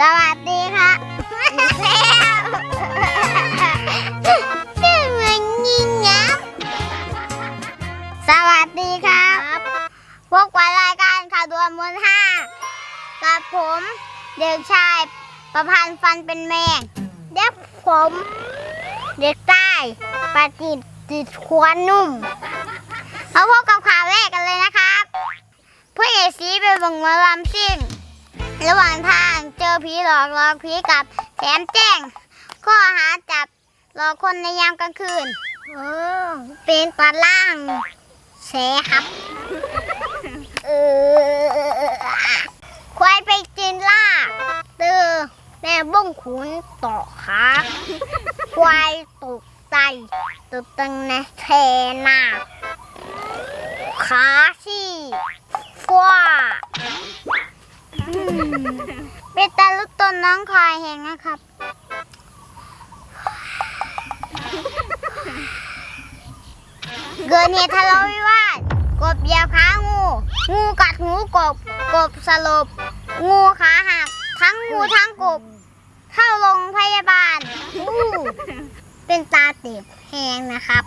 สวัสดีค่ะชื่อเหมือนยิงงับสวัสดีครับ พวกกับรายการข่าวด่วนมูลห้ากับผมเด็กชายประพันธ์ฟันเป็นแมงเด็กผม เด็กใต้ปาจิตจิตควนนุ่มมาพบกับข่าวแรกกันเลยนะครับ ผู้ใหญ่สีไปเบังมาลำซิ่ง ระหว่างทางเจอผีหลอกหลอกผีกลับแถมแจ้ง ข้อหาจับหลอกคนในยามกลางคืนเออเป็นปลาล่างแสครับ เออควายไปกินล่าเตือแม่บ้งขุนต่อครับ ควายตกใจตุดตึงในเทนาขาชี่ เป็นตาลุกต้นน้องคายแหงนะครับ เกิดเหตุทะเลาะวิวาท กบเหยียบขางู งูกัดหูกบ กบสลบ งูขาหัก ทั้งงูทั้งกบ เข้าโรงพยาบาลอู้เป็นตาเติดแหงนะครับ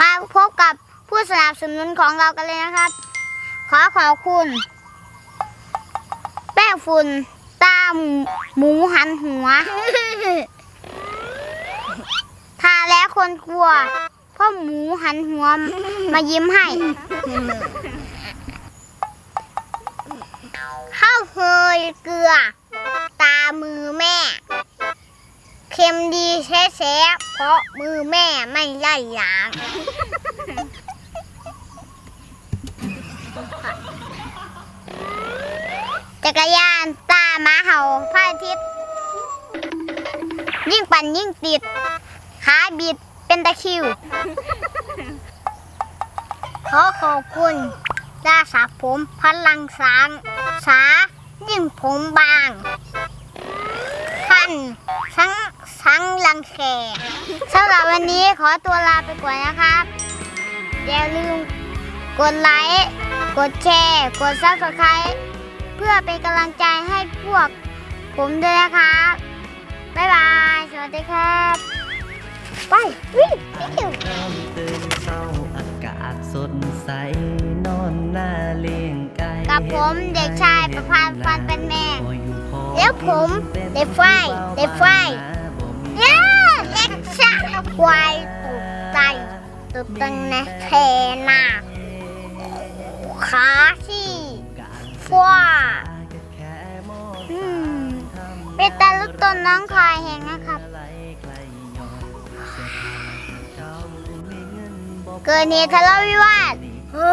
มาพบกับผู้สนับสนุนของเรากันเลยนะครับ ขอขอบคุณ ฝุ่นตาหมูหันหัว ทาแล้วคนกลัวเพ่อหมูหันหัวมายิ้มให้ ข้าวเฮยเกลือ ตามือแม่ เค็มดีแท้ๆเพราะมือแม่ไม่ไล่ยาง กรยานตาหมาเห่าพระอาทิตย์ยิ่งปั่นยิ่งติด ขาบิดเป็นตะคิว ขอขอบคุณยาสระผมพลังสางสายิ่งผมบางขั้นสังสังลังแคสำหรับวันนี้ขอตัวลาไปก่อนนะครับอย่าลืมกดไลค์ กดแชร์ กดซับสไครต์ พื่อเป็นกำลังใจให้พวกผมด้วยนะครับ บ๊ายบาย สวัสดีครับ ไป วิ่งวิ่งตื่นเช้าอากาศสดใส นอนหน้าเลี้ยงไก่กับผมเด็กชายประพันธ์ฟันเป็นแม่ แล้วผมเด็กไฟเด็กไฟเย้เล็กชายควายตกใจตุดตึงนะเทนาขาสี ว้าอืมเป็นตาลุกต้นน้องคายแหงนะครับ เกิดเหตุทะเลาะวิวาทโอ้